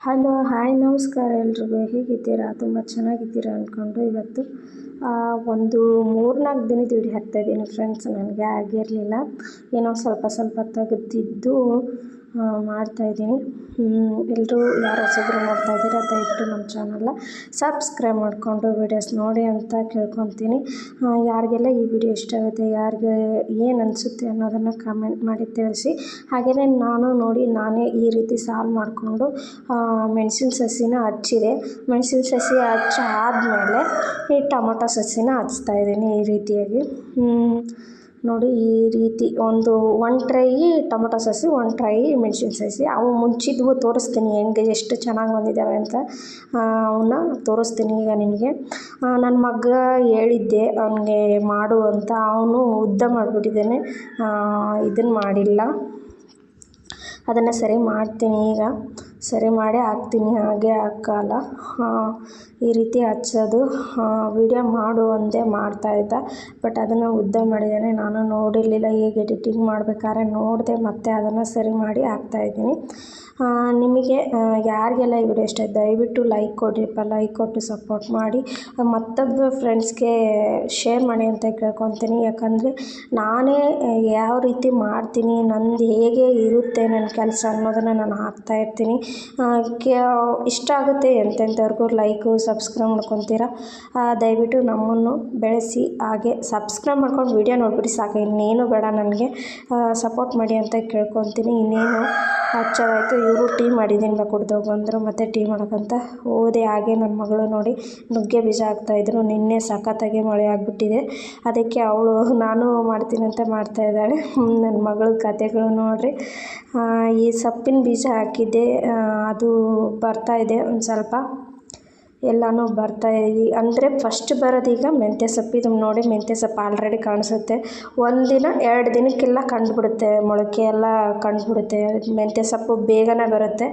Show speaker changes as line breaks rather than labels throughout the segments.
Hello hi ನಮಸ್ಕಾರ ಎಲ್ರಿಗೂ. ಹೇಗಿದ್ದೀರಾ? ತುಂಬ ಚೆನ್ನಾಗಿದ್ದೀರಾ ಅಂದ್ಕೊಂಡು ಇವತ್ತು ಒಂದು ಮೂರ್ನಾಲ್ಕು ದಿನದ ವಿಡಿಯೋ ಹಾಕ್ತಾಯಿದ್ದೀನಿ ಫ್ರೆಂಡ್ಸ್ ನನಗೆ ಆಗಿರಲಿಲ್ಲ. ಏನೋ ಸ್ವಲ್ಪ ಸ್ವಲ್ಪ ತೆಗೆದಿದ್ದು ಮಾಡ್ತಾಯಿದ್ದೀನಿ ಎಲ್ಲರೂ ಯಾರು ಹೊಸಬ್ರು ನೋಡ್ತಾ ದಯವಿಟ್ಟು ನಮ್ಮ ಚಾನಲ್ನ ಸಬ್ಸ್ಕ್ರೈಬ್ ಮಾಡಿಕೊಂಡು ವೀಡಿಯೋಸ್ ನೋಡಿ ಅಂತ ಕೇಳ್ಕೊತೀನಿ. ಯಾರಿಗೆಲ್ಲ ಈ ವಿಡಿಯೋ ಇಷ್ಟ ಆಗುತ್ತೆ, ಯಾರಿಗೆ ಏನು ಅನಿಸುತ್ತೆ ಅನ್ನೋದನ್ನು ಕಮೆಂಟ್ ಮಾಡಿ ತಿಳಿಸಿ. ಹಾಗೆಯೇ ನಾನು ನೋಡಿ ನಾನೇ ಈ ರೀತಿ ಸಾಲ್ವ್ ಮಾಡಿಕೊಂಡು ಮೆಣಸಿನ ಸಸಿನ ಹಚ್ಚಿದೆ. ಮೆಣಸಿನ ಸಸಿ ಹಚ್ಚಾದ್ಮೇಲೆ ಈ ಟೊಮೊಟೊ ಸಸಿನ ಹಚ್ತಾ ಇದ್ದೀನಿ ಈ ರೀತಿಯಾಗಿ. ನೋಡಿ ಈ ರೀತಿ ಒಂದು ಒನ್ ಟ್ರೈ ಟೊಮೊಟೊ ಸಸಿ ಒನ್ ಟ್ರೈ ಮೆಣಸಿನ ಸಸಿ. ಅವು ಮುಂಚಿದ್ವು, ತೋರಿಸ್ತೀನಿ ಹೆಂಗೆ ಎಷ್ಟು ಚೆನ್ನಾಗಿ ಬಂದಿದ್ದಾವೆ ಅಂತ. ಅವನ್ನ ತೋರಿಸ್ತೀನಿ ಈಗ ನಿಮಗೆ ನನ್ನ ಮಗ ಹೇಳಿದ್ದೆ, ಅವನಿಗೆ ಮಾಡು ಅಂತ. ಅವನು ಉದ್ದ ಮಾಡಿಬಿಟ್ಟಿದ್ದಾನೆ. ಇದನ್ನು ಮಾಡಿಲ್ಲ. ಅದನ್ನು ಸರಿ ಮಾಡ್ತೀನಿ ಈಗ. ಸರಿ ಮಾಡೇ ಹಾಕ್ತೀನಿ, ಹಾಗೆ ಹಾಕಲ್ಲ. ಈ ರೀತಿ ಹಚ್ಚೋದು. ವೀಡಿಯೋ ಮಾಡು ಅಂದೆ ಮಾಡ್ತಾಯಿದ್ದ ಬಟ್ ಅದನ್ನು ಉದ್ದ ಮಾಡಿದ್ದೇನೆ. ನಾನು ನೋಡಿರಲಿಲ್ಲ ಹೇಗೆ ಎಡಿಟಿಂಗ್ ಮಾಡ್ಬೇಕಾದ್ರೆ. ನೋಡಿದೆ ಮತ್ತೆ ಅದನ್ನು ಸರಿ ಮಾಡಿ ಹಾಕ್ತಾಯಿದ್ದೀನಿ ನಿಮಗೆ ಯಾರಿಗೆಲ್ಲ ಈ ವಿಡಿಯೋ ಇಷ್ಟ ದಯವಿಟ್ಟು ಲೈಕ್ ಕೊಡ್ರಿಪ್ಪ ಲೈಕ್ ಕೊಟ್ಟು ಸಪೋರ್ಟ್ ಮಾಡಿ ಮತ್ತೊಬ್ಬ ಫ್ರೆಂಡ್ಸ್ಗೆ ಶೇರ್ ಮಾಡಿ ಅಂತ ಕೇಳ್ಕೊತೀನಿ. ಯಾಕಂದರೆ ನಾನೇ ಯಾವ ರೀತಿ ಮಾಡ್ತೀನಿ, ನಂದು ಹೇಗೆ ಇರುತ್ತೆ, ನನ್ನ ಕೆಲಸ ಅನ್ನೋದನ್ನು ನಾನು ಹಾಕ್ತಾಯಿರ್ತೀನಿ ಇಷ್ಟ ಆಗುತ್ತೆ ಎಂತೆಂಥವ್ರಿಗೂ ಲೈಕು ಸಬ್ಸ್ಕ್ರೈಬ್ ಮಾಡ್ಕೊತೀರಾ? ದಯವಿಟ್ಟು ನಮ್ಮನ್ನು ಬೆಳೆಸಿ, ಹಾಗೆ ಸಬ್ಸ್ಕ್ರೈಬ್ ಮಾಡ್ಕೊಂಡು ವೀಡಿಯೋ ನೋಡ್ಬಿಟ್ಟು ಸಾಕು. ಇನ್ನೇನು ಬೇಡ ನನಗೆ ಸಪೋರ್ಟ್ ಮಾಡಿ ಅಂತ ಕೇಳ್ಕೊತೀನಿ. ಇನ್ನೇನು ಹಚ್ಚೋದಾಯ್ತು ಇವರು ಟೀ ಮಾಡಿದ್ದೀನಿ ಬಾ ಅಂದರು ಮತ್ತು ಟೀ ಮಾಡೋಕ್ಕಂತ ಹೋದೆ. ಹಾಗೆ ನನ್ನ ಮಗಳು ನೋಡಿ ನುಗ್ಗೆ ಬೀಜ ಹಾಕ್ತಾಯಿದ್ರು ನಿನ್ನೆ ಸಖತ್ತಾಗಿ ಮಳೆ ಆಗಿಬಿಟ್ಟಿದೆ. ಅದಕ್ಕೆ ಅವಳು, ನಾನು ಮಾಡ್ತೀನಂತ ಮಾಡ್ತಾ ಇದ್ದಾಳೆ. ನನ್ನ ಮಗಳ ಕತೆಗಳು ನೋಡಿರಿ. ಈ ಸೊಪ್ಪಿನ ಬೀಜ ಹಾಕಿದ್ದೆ. ಅದು ಬರ್ತಾಯಿದೆ ಒಂದು ಸ್ವಲ್ಪ. ಎಲ್ಲನೂ ಬರ್ತಾ ಅಂದರೆ ಫಸ್ಟ್ ಬರೋದೀಗ ಮೆಂತ್ಯ ಸೊಪ್ಪು. ಇದು ನೋಡಿ ಮೆಂತ್ಯ ಸೊಪ್ಪು ಆಲ್ರೆಡಿ ಕಾಣಿಸುತ್ತೆ. ಒಂದಿನ ಎರಡು ದಿನಕ್ಕೆಲ್ಲ ಕಂಡುಬಿಡುತ್ತೆ ಮೊಳಕೆ ಎಲ್ಲ ಕಂಡುಬಿಡುತ್ತೆ. ಮೆಂತ್ಯ ಸೊಪ್ಪು ಬೇಗನೆ ಬರುತ್ತೆ,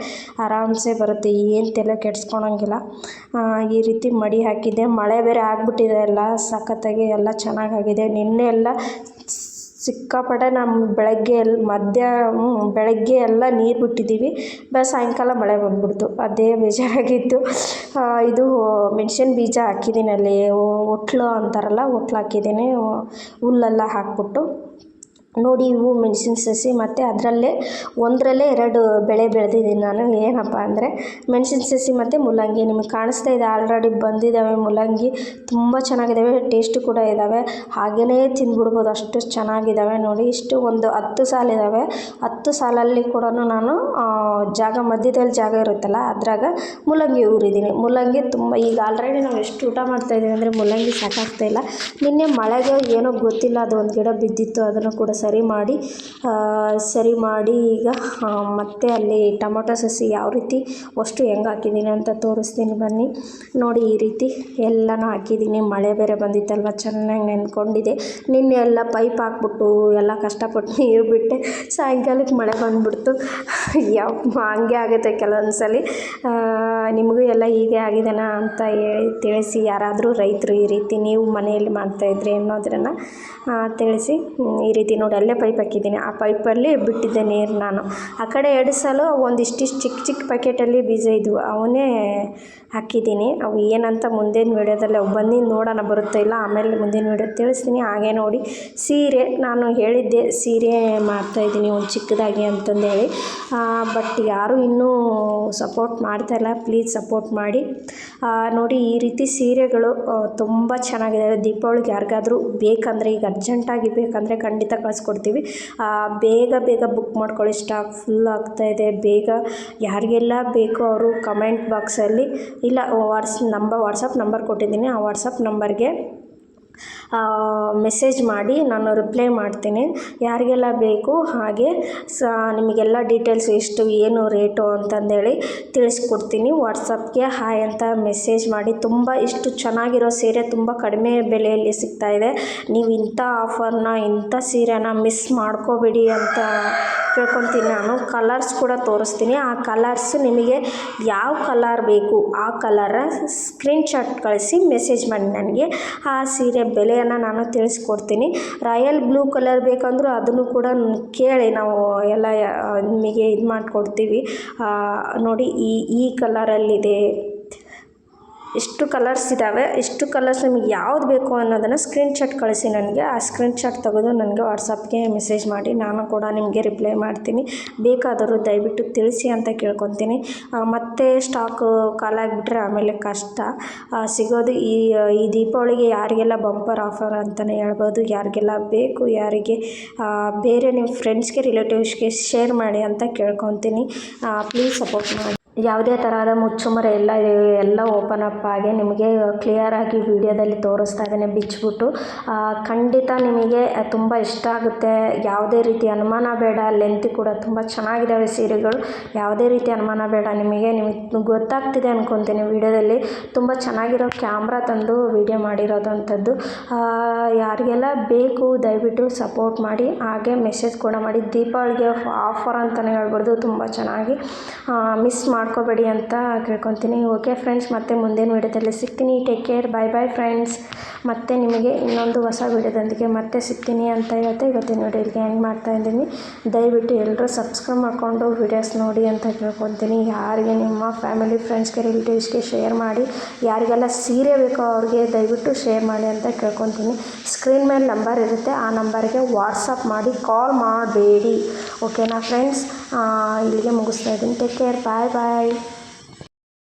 ಆರಾಮ್ಸೆ ಬರುತ್ತೆ. ಏನು ತಲೆ ಕೆಡ್ಸ್ಕೊಳಂಗಿಲ್ಲ. ಈ ರೀತಿ ಮಡಿ ಹಾಕಿದ್ದೆ. ಮಳೆ ಬೇರೆ ಆಗಿಬಿಟ್ಟಿದೆ ಎಲ್ಲ ಸಖತ್ತಾಗಿ ಎಲ್ಲ ಚೆನ್ನಾಗಾಗಿದೆ. ನಿನ್ನೆ ಎಲ್ಲ ಸಿಕ್ಕಾಪಟ್ಟೆ ನಮ್ಮ ಬೆಳಗ್ಗೆ ಎಲ್ಲಿ ಮಧ್ಯ ಬೆಳಗ್ಗೆ ಎಲ್ಲ ನೀರು ಬಿಟ್ಟಿದ್ದೀವಿ ಬಸ್ ಸಾಯಂಕಾಲ ಮಳೆ ಬಂದ್ಬಿಡ್ತು. ಅದೇ ಬೇಜಾರಾಗಿತ್ತು. ಇದು ಮೆಣ್ಸಿನ ಬೀಜ ಹಾಕಿದ್ದೀನಿ ಅಲ್ಲಿ. ಒಟ್ಲು ಅಂತಾರಲ್ಲ, ಒಟ್ಲು ಹಾಕಿದ್ದೀನಿ ಹುಲ್ಲೆಲ್ಲ ಹಾಕ್ಬಿಟ್ಟು. ನೋಡಿ ಇವು ಮೆಣಸಿನ ಸಸಿ ಮತ್ತು ಅದರಲ್ಲೇ ಒಂದರಲ್ಲೇ ಎರಡು ಬೆಳೆ ಬೆಳೆದಿದ್ದೀನಿ ನಾನು. ಏನಪ್ಪ ಅಂದರೆ ಮೆಣಸಿನ ಸಸಿ ಮತ್ತು ಮೂಲಂಗಿ ನಿಮಗೆ ಕಾಣಿಸ್ತಾ ಇದೆ. ಆಲ್ರೆಡಿ ಬಂದಿದ್ದಾವೆ ಮೂಲಂಗಿ ತುಂಬ ಚೆನ್ನಾಗಿದ್ದಾವೆ. ಟೇಸ್ಟು ಕೂಡ ಇದ್ದಾವೆ. ಹಾಗೆಯೇ ತಿಂದ್ಬಿಡ್ಬೋದು. ಅಷ್ಟು ಚೆನ್ನಾಗಿದ್ದಾವೆ ನೋಡಿ. ಇಷ್ಟು ಒಂದು ಹತ್ತು ಸಾಲಿದ್ದಾವೆ ಹತ್ತು ಸಾಲಲ್ಲಿ ಕೂಡ ನಾನು ಜಾಗ ಮಧ್ಯದಲ್ಲಿ ಜಾಗ ಇರುತ್ತಲ್ಲ, ಅದ್ರಾಗ ಮೂಲಂಗಿ ಊರಿದ್ದೀನಿ. ಮೂಲಂಗಿ ತುಂಬ, ಈಗ ಆಲ್ರೆಡಿ ನಾವು ಎಷ್ಟು ಊಟ ಮಾಡ್ತಾಯಿದ್ದೀವಿ ಅಂದರೆ ಮೂಲಂಗಿ ಸಾಕಾಗ್ತಾಯಿಲ್ಲ ನಿನ್ನೆ ಮಳೆಗೆ ಏನೋ ಗೊತ್ತಿಲ್ಲ, ಅದು ಒಂದು ಗಿಡ ಬಿದ್ದಿತ್ತು, ಅದನ್ನು ಕೂಡ ಸರಿ ಮಾಡಿ ಸರಿ ಮಾಡಿ ಈಗ ಮತ್ತೆ ಅಲ್ಲಿ ಟೊಮೊಟೊ ಸಸಿ ಯಾವ ರೀತಿ ಅಷ್ಟು ಹೆಂಗೆ ಹಾಕಿದ್ದೀನಿ ಅಂತ ತೋರಿಸ್ತೀನಿ ಬನ್ನಿ. ನೋಡಿ ಈ ರೀತಿ ಎಲ್ಲನೂ ಹಾಕಿದ್ದೀನಿ. ಮಳೆ ಬೇರೆ ಬಂದಿತ್ತಲ್ವ? ಚೆನ್ನಾಗಿ ನೆನ್ಕೊಂಡಿದೆ. ನಿನ್ನೆ ಎಲ್ಲ ಪೈಪ್ ಹಾಕ್ಬಿಟ್ಟು ಎಲ್ಲ ಕಷ್ಟಪಟ್ಟು ನೀರು ಬಿಟ್ಟೆ ಸಾಯಂಕಾಲಕ್ಕೆ ಮಳೆ ಬಂದುಬಿಡ್ತು. ಯಾವ, ಹಂಗೆ ಆಗುತ್ತೆ ಕೆಲವೊಂದು ಸಲ ನಿಮಗೂ ಎಲ್ಲ ಹೀಗೆ ಆಗಿದೆನಾ ಅಂತ ಹೇಳಿ ತಿಳಿಸಿ. ಯಾರಾದರೂ ರೈತರು ಈ ರೀತಿ ನೀವು ಮನೆಯಲ್ಲಿ ಮಾಡ್ತಾಯಿದ್ರಿ ಅನ್ನೋದನ್ನು ತಿಳಿಸಿ. ಈ ರೀತಿ ನೋಡಿ ಅಲ್ಲೇ ಪೈಪ್ ಹಾಕಿದ್ದೀನಿ. ಆ ಪೈಪಲ್ಲಿ ಬಿಟ್ಟಿದ್ದೆ ನೀರು ನಾನು. ಆ ಕಡೆ ಎರಡು ಸಲ ಒಂದಿಷ್ಟಿಷ್ಟು ಚಿಕ್ಕ ಚಿಕ್ಕ ಪ್ಯಾಕೆಟಲ್ಲಿ ಬೀಜ ಇದ್ವು. ಅವನ್ನೇ ಹಾಕಿದ್ದೀನಿ. ಅವು ಏನಂತ ಮುಂದಿನ ವೀಡಿಯೋದಲ್ಲಿ ಅವು ಬಂದು ನೋಡೋಣ, ಬರುತ್ತೋ ಇಲ್ಲ ಆಮೇಲೆ ಮುಂದಿನ ವೀಡಿಯೋ ತಿಳಿಸ್ತೀನಿ. ಹಾಗೆ ನೋಡಿ ಸೀರೆ, ನಾನು ಹೇಳಿದ್ದೆ ಸೀರೆ ಮಾಡ್ತಾಯಿದ್ದೀನಿ ಒಂದು ಚಿಕ್ಕದಾಗಿ ಅಂತಂದೇಳಿ. ಬಟ್ ಯಾರೂ ಇನ್ನೂ ಸಪೋರ್ಟ್ ಮಾಡ್ತಾ ಇಲ್ಲ. ಪ್ಲೀಸ್ ಸಪೋರ್ಟ್ ಮಾಡಿ. ನೋಡಿ ಈ ರೀತಿ ಸೀರೆಗಳು ತುಂಬ ಚೆನ್ನಾಗಿದ್ದಾವೆ ದೀಪಾವಳಿಗೆ ಯಾರಿಗಾದ್ರೂ ಬೇಕಂದರೆ, ಈಗ ಅರ್ಜೆಂಟಾಗಿ ಬೇಕಂದರೆ ಖಂಡಿತ ಕಳಿಸ್ಕೊಡ್ತೀವಿ. ಬೇಗ ಬೇಗ ಬುಕ್ ಮಾಡ್ಕೊಳ್ಳಿ ಸ್ಟಾಕ್ ಫುಲ್ ಆಗ್ತಾಯಿದೆ ಬೇಗ ಯಾರಿಗೆಲ್ಲ ಬೇಕೋ ಅವರು ಕಮೆಂಟ್ ಬಾಕ್ಸಲ್ಲಿ ಇಲ್ಲ ವಾಟ್ಸ್ ನಂಬರ್ ವಾಟ್ಸಪ್ ನಂಬರ್ ಕೊಟ್ಟಿದ್ದೀನಿ. ಆ ವಾಟ್ಸಪ್ ನಂಬರ್ಗೆ ಮೆಸೇಜ್ ಮಾಡಿ ನಾನು ರಿಪ್ಲೈ ಮಾಡ್ತೀನಿ. ಯಾರಿಗೆಲ್ಲ ಬೇಕು ಹಾಗೆ ಸ, ನಿಮಗೆಲ್ಲ ಡೀಟೇಲ್ಸ್ ಎಷ್ಟು, ಏನು ರೇಟು ಅಂತಂದೇಳಿ ತಿಳಿಸ್ಕೊಡ್ತೀನಿ. ವಾಟ್ಸಪ್ಗೆ ಹಾಯ್ ಅಂತ ಮೆಸೇಜ್ ಮಾಡಿ. ತುಂಬ ಇಷ್ಟು ಚೆನ್ನಾಗಿರೋ ಸೀರೆ ತುಂಬ ಕಡಿಮೆ ಬೆಲೆಯಲ್ಲಿ ಸಿಗ್ತಾಯಿದೆ ನೀವು ಇಂಥ ಆಫರ್ನ ಇಂಥ ಸೀರೆನ ಮಿಸ್ ಮಾಡ್ಕೋಬೇಡಿ ಅಂತ ಕೇಳ್ಕೊತೀನಿ ನಾನು. ಕಲರ್ಸ್ ಕೂಡ ತೋರಿಸ್ತೀನಿ. ಆ ಕಲರ್ಸ್ ನಿಮಗೆ ಯಾವ ಕಲರ್ ಬೇಕು, ಆ ಕಲರ ಸ್ಕ್ರೀನ್ಶಾಟ್ ಕಳಿಸಿ ಮೆಸೇಜ್ ಮಾಡಿ ನನಗೆ. ಆ ಸೀರೆ ಬೆಲೆ ಬೆಲೆಯನ್ನು ನಾನು ತಿಳಿಸ್ಕೊಡ್ತೀನಿ. ರಾಯಲ್ ಬ್ಲೂ ಕಲರ್ ಬೇಕಂದರೂ ಅದನ್ನು ಕೂಡ ಕೇಳಿ ನಾವು ಎಲ್ಲ ನಿಮಗೆ ಇದು ಮಾಡಿಕೊಡ್ತೀವಿ ನೋಡಿ ಈ ಈ ಕಲರಲ್ಲಿದೆ. ಎಷ್ಟು ಕಲರ್ಸ್ ಇದ್ದಾವೆ ಎಷ್ಟು ಕಲರ್ಸ್ ನಿಮಗೆ ಯಾವ್ದು ಬೇಕು ಅನ್ನೋದನ್ನು ಸ್ಕ್ರೀನ್ಶಾಟ್ ಕಳಿಸಿ ನನಗೆ. ಆ ಸ್ಕ್ರೀನ್ಶಾಟ್ ತೆಗೆದು ನನಗೆ ವಾಟ್ಸಪ್ಗೆ ಮೆಸೇಜ್ ಮಾಡಿ. ನಾನು ಕೂಡ ನಿಮಗೆ ರಿಪ್ಲೈ ಮಾಡ್ತೀನಿ. ಬೇಕಾದರೂ ದಯವಿಟ್ಟು ತಿಳಿಸಿ ಅಂತ ಕೇಳ್ಕೊತೀನಿ. ಮತ್ತೆ ಸ್ಟಾಕ್ ಕಾಲಾಗಿಬಿಟ್ರೆ ಆಮೇಲೆ ಕಷ್ಟ. ಸಿಗೋದು ಈ ಈ ದೀಪಾವಳಿಗೆ ಯಾರಿಗೆಲ್ಲ ಬಂಪರ್ ಆಫರ್ ಅಂತಲೇ ಹೇಳ್ಬೋದು. ಯಾರಿಗೆಲ್ಲ ಬೇಕು, ಯಾರಿಗೆ ಬೇರೆ ನಿಮ್ಮ ಫ್ರೆಂಡ್ಸ್ಗೆ ರಿಲೇಟಿವ್ಸ್ಗೆ ಶೇರ್ ಮಾಡಿ ಅಂತ ಕೇಳ್ಕೊತೀನಿ. ಪ್ಲೀಸ್ ಸಪೋರ್ಟ್ ಮಾಡಿ. ಯಾವುದೇ ತರಹದ ಮುಚ್ಚುಮರೆ ಎಲ್ಲ ಎಲ್ಲ ಓಪನ್ ಅಪ್ ಆಗಿ ನಿಮಗೆ ಕ್ಲಿಯರಾಗಿ ವಿಡಿಯೋದಲ್ಲಿ ತೋರಿಸ್ತಾ ಇದ್ದೇನೆ, ಬಿಚ್ಚಿಬಿಟ್ಟು. ಖಂಡಿತ ನಿಮಗೆ ತುಂಬ ಇಷ್ಟ ಆಗುತ್ತೆ. ಯಾವುದೇ ರೀತಿ ಅನುಮಾನ ಬೇಡ ಲೆಂತ್ ಕೂಡ ತುಂಬ ಚೆನ್ನಾಗಿದ್ದಾವೆ ಸೀರೆಗಳು. ಯಾವುದೇ ರೀತಿ ಅನುಮಾನ ಬೇಡ, ನಿಮಗೆ ನಿಮಗೆ ಗೊತ್ತಾಗ್ತಿದೆ ಅಂದ್ಕೊತೀನಿ ವಿಡಿಯೋದಲ್ಲಿ. ತುಂಬ ಚೆನ್ನಾಗಿರೋ ಕ್ಯಾಮ್ರಾ ತಂದು ವಿಡಿಯೋ ಮಾಡಿರೋದಂಥದ್ದು. ಯಾರಿಗೆಲ್ಲ ಬೇಕು, ದಯವಿಟ್ಟು ಸಪೋರ್ಟ್ ಮಾಡಿ. ಹಾಗೆ ಮೆಸೇಜ್ ಕೂಡ ಮಾಡಿ. ದೀಪಾವಳಿಗೆ ಆಫರ್ ಅಂತಲೇ ಹೇಳ್ಬಾರ್ದು, ತುಂಬ ಚೆನ್ನಾಗಿ ಮಿಸ್ ಮಾಡ್ಕೋಬೇಡಿ ಅಂತ ಕೇಳ್ಕೊತೀನಿ. ಓಕೆ ಫ್ರೆಂಡ್ಸ್ ಮತ್ತೆ ಮುಂದಿನ ವಿಡಿಯೋದಲ್ಲಿ ಸಿಗ್ತೀನಿ. Take care bye bye friends ಮತ್ತೆ ನಿಮಗೆ ಇನ್ನೊಂದು ಹೊಸ ವಿಡಿಯೋದೊಂದಿಗೆ ಮತ್ತೆ ಸಿಗ್ತೀನಿ ಅಂತ ಹೇಳ್ತಾ ಇವತ್ತಿನ ವಿಡಿಯೋಗೆ ಹೆಂಗೆ ಮಾಡ್ತಾ ಇದ್ದೀನಿ. ದಯವಿಟ್ಟು ಎಲ್ಲರೂ ಸಬ್ಸ್ಕ್ರೈಬ್ ಮಾಡಿಕೊಂಡು ವಿಡಿಯೋಸ್ ನೋಡಿ ಅಂತ ಕೇಳ್ಕೊತೀನಿ. ಯಾರಿಗೆ ನಿಮ್ಮ ಫ್ಯಾಮಿಲಿ ಫ್ರೆಂಡ್ಸ್ಗೆ ರಿಲೇಟಿವ್ಸ್ಗೆ ಶೇರ್ ಮಾಡಿ, ಯಾರಿಗೆಲ್ಲ ಸೀರೆ ಬೇಕೋ ಅವ್ರಿಗೆ ದಯವಿಟ್ಟು ಶೇರ್ ಮಾಡಿ ಅಂತ ಕೇಳ್ಕೊತೀನಿ. ಸ್ಕ್ರೀನ್ ಮೇಲೆ ನಂಬರ್ ಇರುತ್ತೆ, ಆ ನಂಬರ್ಗೆ ವಾಟ್ಸಪ್ ಮಾಡಿ ಕಾಲ್ ಮಾಡಬೇಡಿ. ಓಕೆನಾ ಫ್ರೆಂಡ್ಸ್ ಇಲ್ಲಿಗೆ ಮುಗಿಸ್ತಾ ಇದ್ದೀನಿ. ಟೇಕ್ ಕೇರ್ ಬಾಯ್ ಬಾಯ್